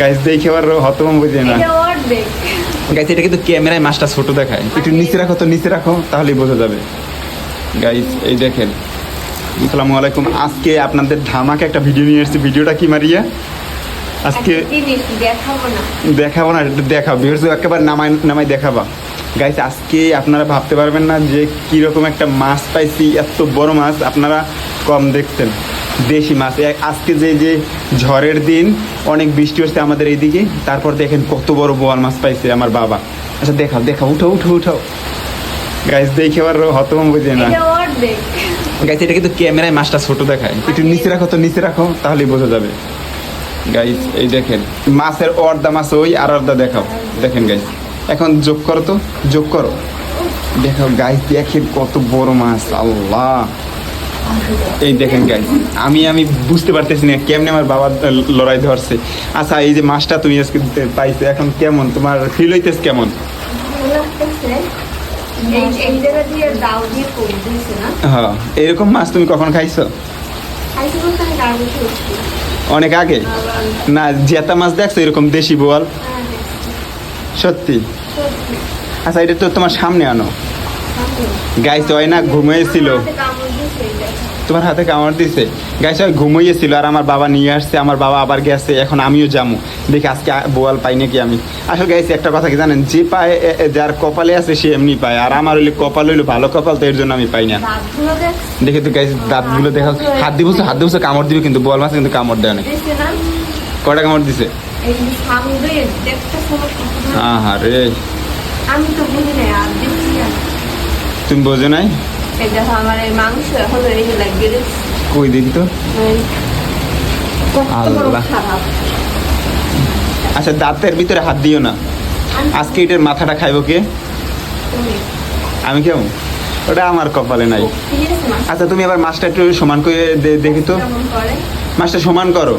Guys দেখে আবার হতম বুঝে না। গাইস এটা কিন্তু ক্যামেরায় মাছটা ছোট দেখায়। একটু নিচে রাখো তো নিচে রাখো তাহলেই বোঝা যাবে। গাইস এই দেখেন। আসসালামু আলাইকুম। আজকে আপনাদের ধামাকে একটা ভিডিও নিয়ে এসেছি। ভিডিওটা কি মারিয়া? আজকে একটা দেখাবো না। দেখাবো না একটু দেখাও। ভিউয়ার্স একেবারে নামাই নামাই দেখাবা। গাইস আজকে আপনারা ভাবতে পারবেন না যে কীরকম একটা মাছ পাইছি এত বড় মাছ। আপনারা কম দেখছেন দেশি মাছ। আজকে যে যে ঝড়ের দিন অনেক বৃষ্টি হচ্ছে আমাদের এইদিকে তারপর দেখেন কত বড় বোয়াল মাছ পাইছে আমার বাবা। আচ্ছা দেখাও দেখাও উঠো উঠো উঠো গাইস দেখে আবার হতম বুঝে না। গাইস এটা কিন্তু ক্যামেরায় মাছটা ছোট দেখায়। একটু নিচে রাখো তো নিচে রাখো তাহলেই বোঝা যাবে। গাইস এই দেখেন মাছের অর্ধা মাছ ওই আর অর্ধা দেখাও। দেখেন গাইস এখন যোগ করো তো যোগ করো। দেখো গাইস দেখেন কত বড় মাছ আল্লাহ। এই দেখেন গাইস আমি আমি বুঝতে পারতেছি না কেমনে আমার বাবা লড়াই ধরছে। আচ্ছা এই যে মাছটা তুমি আজকে পাইছো এখন কেমন? তোমার ফিল হইতেছে কেমন? হ্যাঁ এরকম মাছ তুমি কখন খাইছো? অনেক আগে? না জেতা মাছ দেখছ এরকম দেশি বোয়াল? সত্যি? সত্যি। আচ্ছা এটা তো তোমার সামনে আনো। গাইস ওই না ঘুমিয়েছিল। তোমার হাতে কামড় দিছে। গাইস ওই ঘুমিয়েছিল আর আমার বাবা নিয়ে আসছে আমার বাবা আবার গেছে এখন আমিও যাব দেখি আজকে বোয়াল পাই নাকি আমি। আসলে গাইস একটা কথা কি জানেন? যে পায় যার কপালে আছে সে এমনি পায়। আর আমার হইলে কপাল হইল ভালো কপাল তো এর জন্য আমি পাই না। দেখে তো গাইস দাঁতগুলো দেখা হাত দিবস হাত দিবস কামড় দিবে কিন্তু বোয়াল মাছ কিন্তু কামড় দেয় না কটা কামড় দিছে? আহা রে আমি তো বুঝি না তুমি বোঝো নাই? আমার এই মাংস যে কই দেখি তো? আল্লাহ। আচ্ছা দাঁতের ভিতরে হাত দিও না। আজকে এটার মাথাটা খাইবো কে? আমি কেমন ওটা আমার কপালে নাই। আচ্ছা তুমি আবার মাছটা একটু সমান করে দেখি তো। মাছটা সমান করো।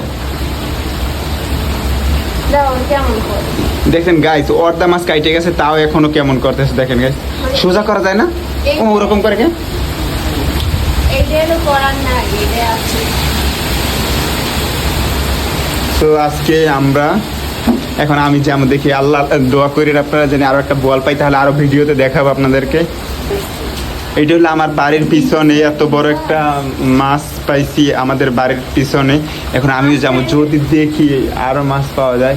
দেখেন গাইস অর্ধা মাছ কাইটে গেছে তাও এখনও কেমন করতেছে দেখেন গাইস সোজা করা যায় না? ও ওরকম করে কে এটা তো আজকে আমরা এখন আমি যেমন দেখি আল্লাহ দোয়া করি আপনারা জানি আরও একটা বল পাই তাহলে আরও ভিডিওতে দেখাবো আপনাদেরকে। এইটা হলো আমার বাড়ির পিছনে এত বড় একটা মাছ পাইছি আমাদের বাড়ির পিছনে। এখন আমিও যাব যদি দেখি আরও মাছ পাওয়া যায়।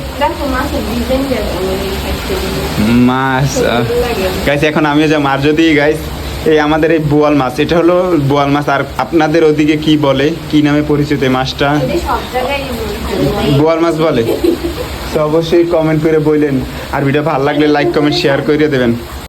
মাছ। গাইস এখন আমিও যাব আর যদি গাইস এই আমাদের এই বোয়াল মাছ এটা হলো বোয়াল মাছ। আর আপনাদের ওদিকে কি বলে? কি নামে পরিচিত এই মাছটা? বোয়াল মাছ বলে? তো অবশ্যই কমেন্ট করে বললেন। আর ভিডিও ভালো লাগলে লাইক কমেন্ট শেয়ার করে দেবেন।